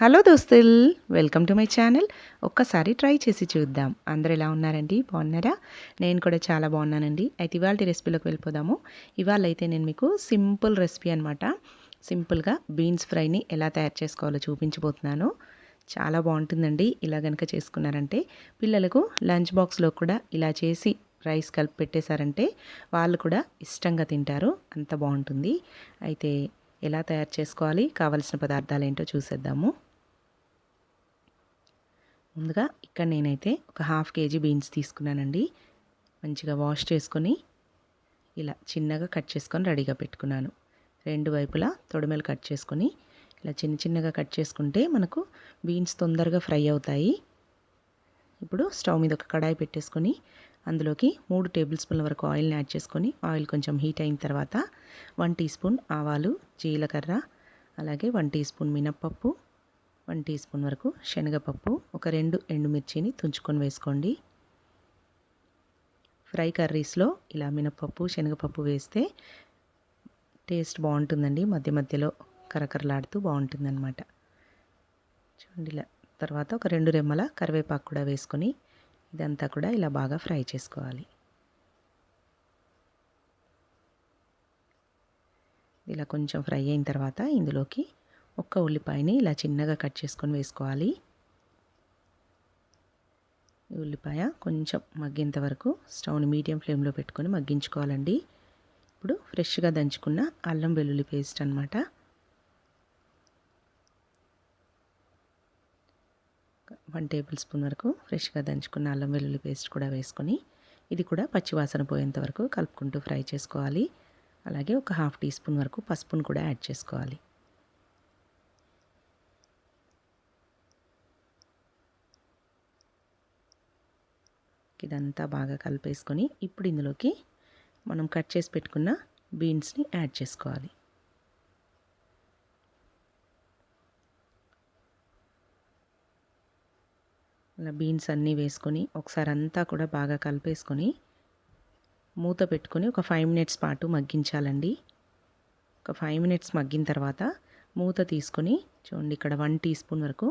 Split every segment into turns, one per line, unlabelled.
Hello దోస్తుల్ welcome to my channel. ఒక్కసారి try చేసి చూద్దాం. అందరు ఎలా ఉన్నారండి? బాగున్నారా? నేను కూడా చాలా బాగున్నానండి. అయితే ఇవాళ రెసిపీలోకి వెళ్ళిపోదాము. ఇవాళ అయితే నేను మీకు సింపుల్ రెసిపీ అనమాట సింపుల్గా బీన్స్ ఫ్రైని ఎలా తయారు చేసుకోవాలో చూపించబోతున్నాను. చాలా బాగుంటుందండి ఇలా కనుక చేసుకున్నారంటే. పిల్లలకు లంచ్ బాక్స్లో కూడా ఇలా చేసి రైస్ కలిపి పెట్టేశారంటే వాళ్ళు కూడా ఇష్టంగా తింటారు. అంత బాగుంటుంది. అయితే ఎలా తయారు చేసుకోవాలి? కావలసిన పదార్థాలు ఏంటో చూసేద్దాము. ముందుగా ఇక్కడ నేనైతే ఒక హాఫ్ కేజీ బీన్స్ తీసుకున్నానండి. మంచిగా వాష్ చేసుకొని ఇలా చిన్నగా కట్ చేసుకొని రెడీగా పెట్టుకున్నాను. రెండు వైపులా తొడిమెలు కట్ చేసుకొని ఇలా చిన్న చిన్నగా కట్ చేసుకుంటే మనకు బీన్స్ తొందరగా ఫ్రై అవుతాయి. ఇప్పుడు స్టవ్ మీద ఒక కడాయి పెట్టేసుకొని అందులోకి మూడు టేబుల్ స్పూన్ల వరకు ఆయిల్ని యాడ్ చేసుకొని ఆయిల్ కొంచెం హీట్ అయిన తర్వాత వన్ టీ స్పూన్ ఆవాలు జీలకర్ర అలాగే వన్ టీ స్పూన్ మినప్పప్పు వన్ టీ స్పూన్ వరకు శనగపప్పు ఒక రెండు ఎండుమిర్చిని తుంచుకొని వేసుకోండి. ఫ్రై కర్రీస్లో ఇలా మినపప్పు శనగపప్పు వేస్తే టేస్ట్ బాగుంటుందండి. మధ్య మధ్యలో కరకరలాడుతూ బాగుంటుందన్నమాట. చూడండి ఇలా. తర్వాత ఒక రెండు రెమ్మల కరివేపాకు కూడా వేసుకొని ఇదంతా కూడా ఇలా బాగా ఫ్రై చేసుకోవాలి. ఇలా కొంచెం ఫ్రై అయిన తర్వాత ఇందులోకి ఒక్క ఉల్లిపాయని ఇలా చిన్నగా కట్ చేసుకొని వేసుకోవాలి. ఉల్లిపాయ కొంచెం మగ్గేంత వరకు స్టవ్ని మీడియం ఫ్లేమ్లో పెట్టుకొని మగ్గించుకోవాలండి. ఇప్పుడు ఫ్రెష్గా దంచుకున్న అల్లం వెల్లుల్లి పేస్ట్ అనమాట వన్ టేబుల్ స్పూన్ వరకు ఫ్రెష్గా దంచుకున్న అల్లం వెల్లుల్లి పేస్ట్ కూడా వేసుకొని ఇది కూడా పచ్చివాసన పోయేంత వరకు కలుపుకుంటూ ఫ్రై చేసుకోవాలి. అలాగే ఒక హాఫ్ టీ స్పూన్ వరకు పసుపును కూడా యాడ్ చేసుకోవాలి. ఇదంతా బాగా కలిపేసుకొని ఇప్పుడు ఇందులోకి మనం కట్ చేసి పెట్టుకున్న బీన్స్ని యాడ్ చేసుకోవాలి. అలా బీన్స్ అన్నీ వేసుకొని ఒకసారి అంతా కూడా బాగా కలిపేసుకొని మూత పెట్టుకొని ఒక ఫైవ్ మినిట్స్ పాటు మగ్గించాలండి. ఒక ఫైవ్ మినిట్స్ మగ్గిన తర్వాత మూత తీసుకొని చూడండి ఇక్కడ వన్ టీ స్పూన్ వరకు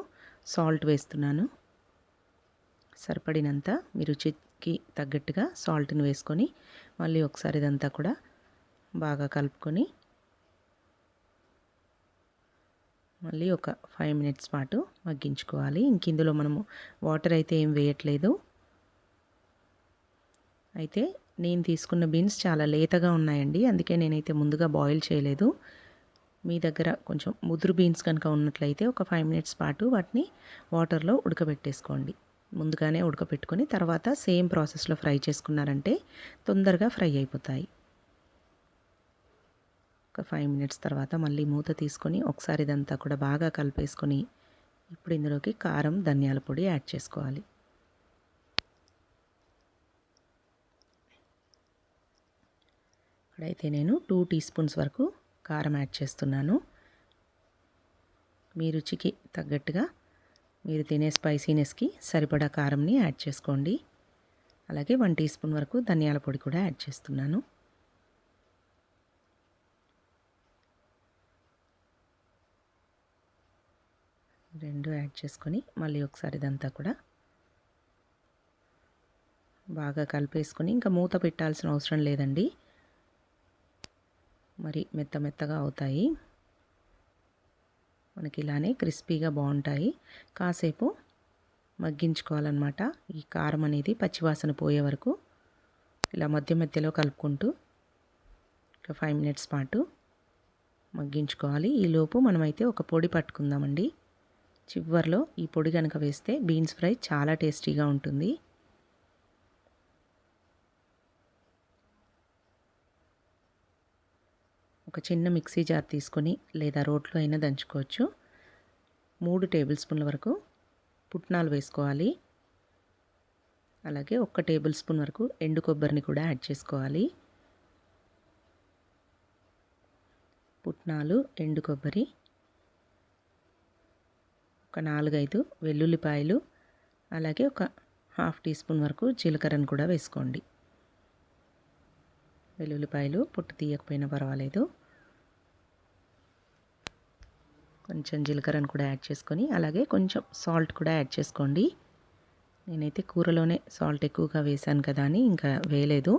సాల్ట్ వేస్తున్నాను. సరిపడినంత మీ రుచికి తగ్గట్టుగా సాల్ట్ని వేసుకొని మళ్ళీ ఒకసారి ఇదంతా కూడా బాగా కలుపుకొని మళ్ళీ ఒక ఫైవ్ మినిట్స్ పాటు మగ్గించుకోవాలి. ఇంక ఇందులో మనము వాటర్ అయితే ఏం వేయట్లేదు. అయితే నేను తీసుకున్న బీన్స్ చాలా లేతగా ఉన్నాయండి. అందుకే నేనైతే ముందుగా బాయిల్ చేయలేదు. మీ దగ్గర కొంచెం ముదురు బీన్స్ కనుక ఉన్నట్లయితే ఒక ఫైవ్ మినిట్స్ పాటు వాటిని వాటర్లో ఉడకబెట్టేసుకోండి. ముందుగానే ఉడకపెట్టుకొని తర్వాత సేమ్ ప్రాసెస్లో ఫ్రై చేసుకున్నారంటే తొందరగా ఫ్రై అయిపోతాయి. ఒక ఫైవ్ మినిట్స్ తర్వాత మళ్ళీ మూత తీసుకొని ఒకసారి ఇదంతా కూడా బాగా కలిపేసుకొని ఇప్పుడు ఇందులోకి కారం ధనియాల పొడి యాడ్ చేసుకోవాలి. ఇక్కడైతే నేను టూ టీ స్పూన్స్ వరకు కారం యాడ్ చేస్తున్నాను. మీ రుచికి తగ్గట్టుగా మీరు తినే స్పైసీనెస్కి సరిపడా కారంని యాడ్ చేసుకోండి. అలాగే వన్ టీ స్పూన్ వరకు ధనియాల పొడి కూడా యాడ్ చేస్తున్నాను. రెండు యాడ్ చేసుకొని మళ్ళీ ఒకసారి ఇదంతా కూడా బాగా కలిపేసుకొని ఇంకా మూత పెట్టాల్సిన అవసరం లేదండి. మరి మెత్త మెత్తగా అవుతాయి. మనకి ఇలానే క్రిస్పీగా బాగుంటాయి. కాసేపు మగ్గించుకోవాలన్నమాట. ఈ కారం అనేది పచ్చివాసన పోయే వరకు ఇలా మధ్య మధ్యలో కలుపుకుంటూ ఒక ఫైవ్ మినిట్స్ పాటు మగ్గించుకోవాలి. ఈలోపు మనమైతే ఒక పొడి పట్టుకుందామండి. చివర్లో ఈ పొడి కనుక వేస్తే బీన్స్ ఫ్రై చాలా టేస్టీగా ఉంటుంది. ఒక చిన్న మిక్సీ జార్ తీసుకొని లేదా రోట్లో అయినా దంచుకోవచ్చు. మూడు టేబుల్ స్పూన్ల వరకు పుట్నాలు వేసుకోవాలి. అలాగే ఒక్క టేబుల్ స్పూన్ వరకు ఎండు కొబ్బరిని కూడా యాడ్ చేసుకోవాలి. పుట్నాలు ఎండు కొబ్బరి ఒక నాలుగైదు వెల్లుల్లిపాయలు అలాగే ఒక హాఫ్ టీ స్పూన్ వరకు జీలకర్రను కూడా వేసుకోండి. వెల్లుల్లిపాయలు పొట్టు తీయకపోయినా పర్వాలేదు. కొంచెం జీలకర్రను కూడా యాడ్ చేసుకొని అలాగే కొంచెం సాల్ట్ కూడా యాడ్ చేసుకోండి. నేనైతే కూరలోనే సాల్ట్ ఎక్కువగా వేశాను కదా అని ఇంకా వేయలేదు.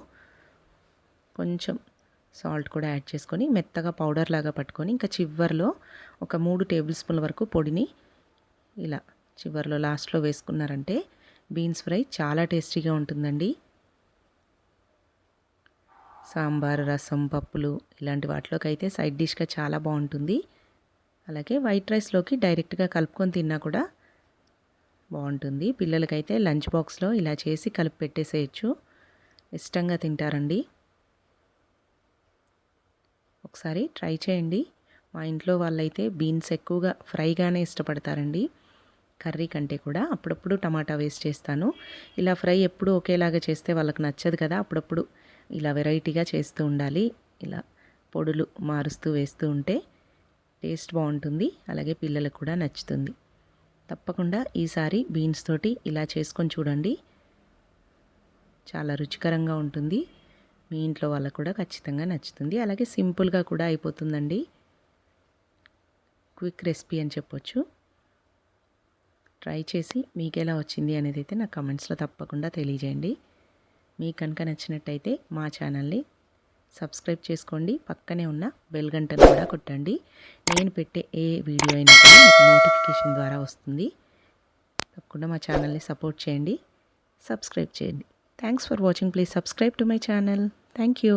కొంచెం సాల్ట్ కూడా యాడ్ చేసుకొని మెత్తగా పౌడర్ లాగా పట్టుకొని ఇంకా చివర్లో ఒక మూడు టేబుల్ స్పూన్ల వరకు పొడిని ఇలా చివర్లో లాస్ట్లో వేసుకున్నారంటే బీన్స్ ఫ్రై చాలా టేస్టీగా ఉంటుందండి. సాంబార్ రసం పప్పులు ఇలాంటి వాటిలోకి అయితే సైడ్ డిష్గా చాలా బాగుంటుంది. అలాగే వైట్ రైస్లోకి డైరెక్ట్గా కలుపుకొని తిన్నా కూడా బాగుంటుంది. పిల్లలకైతే లంచ్ బాక్స్లో ఇలా చేసి కలిపి పెట్టేసేయచ్చు. ఇష్టంగా తింటారండి. ఒకసారి ట్రై చేయండి. మా ఇంట్లో వాళ్ళైతే బీన్స్ ఎక్కువగా ఫ్రైగానే ఇష్టపడతారండి. కర్రీ కంటే కూడా అప్పుడప్పుడు టమాటా వేస్ట్ చేస్తాను. ఇలా ఫ్రై ఎప్పుడు ఒకేలాగా చేస్తే వాళ్ళకి నచ్చదు కదా అప్పుడప్పుడు ఇలా వెరైటీగా చేస్తూ ఉండాలి. ఇలా పొడులు మారుస్తూ వేస్తూ ఉంటే టేస్ట్ బాగుంటుంది. అలాగే పిల్లలకు కూడా నచ్చుతుంది. తప్పకుండా ఈసారి బీన్స్ తోటి ఇలా చేసుకొని చూడండి. చాలా రుచికరంగా ఉంటుంది. మీ ఇంట్లో వాళ్ళకు కూడా ఖచ్చితంగా నచ్చుతుంది. అలాగే సింపుల్గా కూడా అయిపోతుందండి. క్విక్ రెసిపీ అని చెప్పొచ్చు. ట్రై చేసి మీకు ఎలా వచ్చింది అనేది అయితే నా కమెంట్స్లో తప్పకుండా తెలియజేయండి. మీకు కనుక నచ్చినట్టయితే మా ఛానల్ని సబ్స్క్రైబ్ చేసుకోండి. పక్కనే ఉన్న బెల్ గంటను కూడా కొట్టండి. నేను పెట్టే ఏ వీడియో అయినా కూడా మీకు నోటిఫికేషన్ ద్వారా వస్తుంది. తప్పకుండా మా ఛానల్ని సపోర్ట్ చేయండి. సబ్స్క్రైబ్ చేయండి. Thanks for watching. Please subscribe to my channel. Thank you.